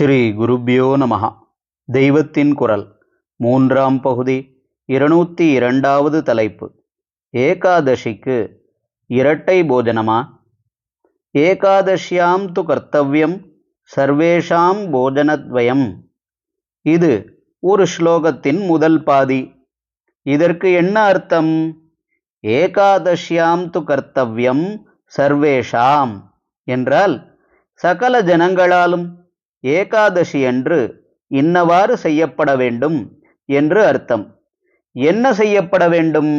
ஸ்ரீ குருப்பியோ நமஹ. தெய்வத்தின் குரல். மூன்றாம் பகுதி இருநூற்றி இரண்டாவது தலைப்பு. ஏகாதசிக்கு இரட்டை போஜனமா? ஏகாதசியாம் து கர்த்தவ்யம் சர்வேஷாம் போஜனத்வயம். இது ஒரு ஸ்லோகத்தின் முதல் பாதி. இதற்கு என்ன அர்த்தம்? ஏகாதசியாம் து கர்த்தவ்யம் சர்வேஷாம் என்றால் சகல ஜனங்களாலும் ஏகாதசி அன்று இன்னவாறு செய்யப்பட வேண்டும் என்று அர்த்தம். என்ன செய்யப்பட வேண்டும்?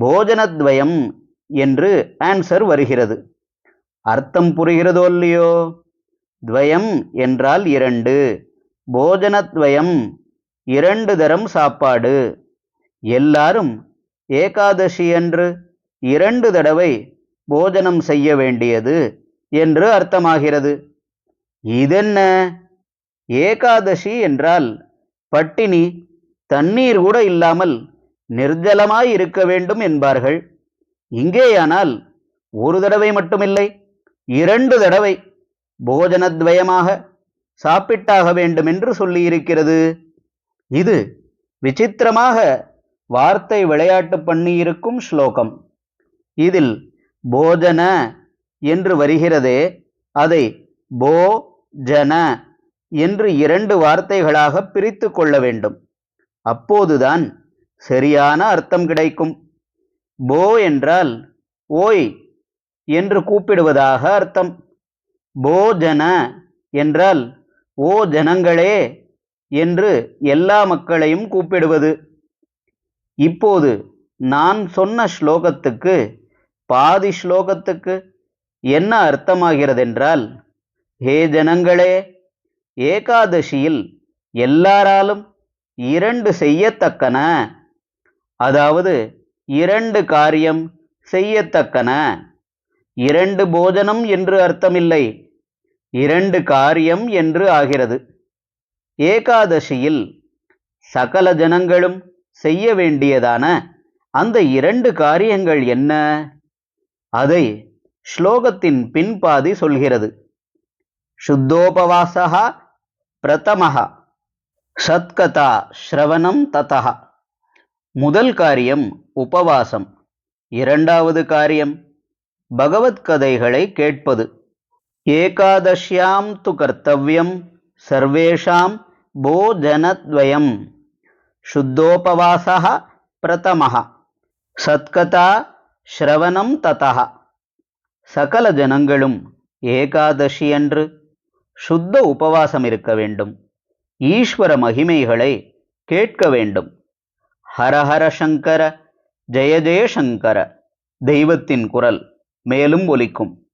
போஜனத்வயம் என்று ஆன்சர் வருகிறது. அர்த்தம் புரிகிறதோ இல்லையோ? துவயம் என்றால் இரண்டு. போஜனத்வயம் இரண்டு தரம் சாப்பாடு. எல்லாரும் ஏகாதசி அன்று இரண்டு தடவை போஜனம் செய்ய வேண்டியது என்று அர்த்தமாகிறது. இதென்ன? ஏகாதசி என்றால் பட்டினி தண்ணீர் கூட இல்லாமல் நிர்ஜலமாய் இருக்க வேண்டும் என்பார்கள். இங்கேயானால் ஒரு தடவை மட்டுமில்லை இரண்டு தடவை போஜனத்வயமாக சாப்பிட்டாக வேண்டும் என்று சொல்லியிருக்கிறது. இது விசித்திரமாக வார்த்தை விளையாட்டு பண்ணியிருக்கும் ஸ்லோகம். இதில் போஜன என்று வருகிறதே அதை போ ஜன என்று இரண்டு வார்த்தைகளாக பிரித்து கொள்ள வேண்டும். அப்போதுதான் சரியான அர்த்தம் கிடைக்கும். போ என்றால் ஓய் என்று கூப்பிடுவதாக அர்த்தம். போஜன என்றால் ஓ ஜனங்களே என்று எல்லா மக்களையும் கூப்பிடுவது. இப்போது நான் சொன்ன ஸ்லோகத்துக்கு பாதி ஸ்லோகத்துக்கு என்ன அர்த்தமாகிறதென்றால் ஹே ஜனங்களே ஏகாதசியில் எல்லாராலும் இரண்டு செய்யத்தக்கன. அதாவது இரண்டு காரியம் செய்யத்தக்கன. இரண்டு போஜனம் என்று அர்த்தமில்லை. இரண்டு காரியம் என்று ஆகிறது. ஏகாதசியில் சகல ஜனங்களும் செய்ய வேண்டியதான அந்த இரண்டு காரியங்கள் என்ன? அதை ஸ்லோகத்தின் பின்பாதி சொல்கிறது. శుద్ధోపవాస பிரதம சத்கதா ஸ்ரவணம் ததா முதல் காரியம் உபவாசம்। இரண்டாவது காரியம் பகவத்கதைகளை கேட்பது। ஏகாதஷ்யாம் து கர்த்தவியம் சர்வேஷாம் போஜனத்வயம்। சுத்தோபவாசா பிரதம சத்கதா ஸ்ரவணம் ததா। சகல ஜனங்களும் ஏகாதசி அன்று சுத்த உபவாசம் இருக்க வேண்டும். ஈஸ்வர மகிமைகளை கேட்க வேண்டும். ஹரஹர சங்கர ஜெய ஜெயசங்கர தெய்வத்தின் குரல் மேலும் ஒலிக்கும்.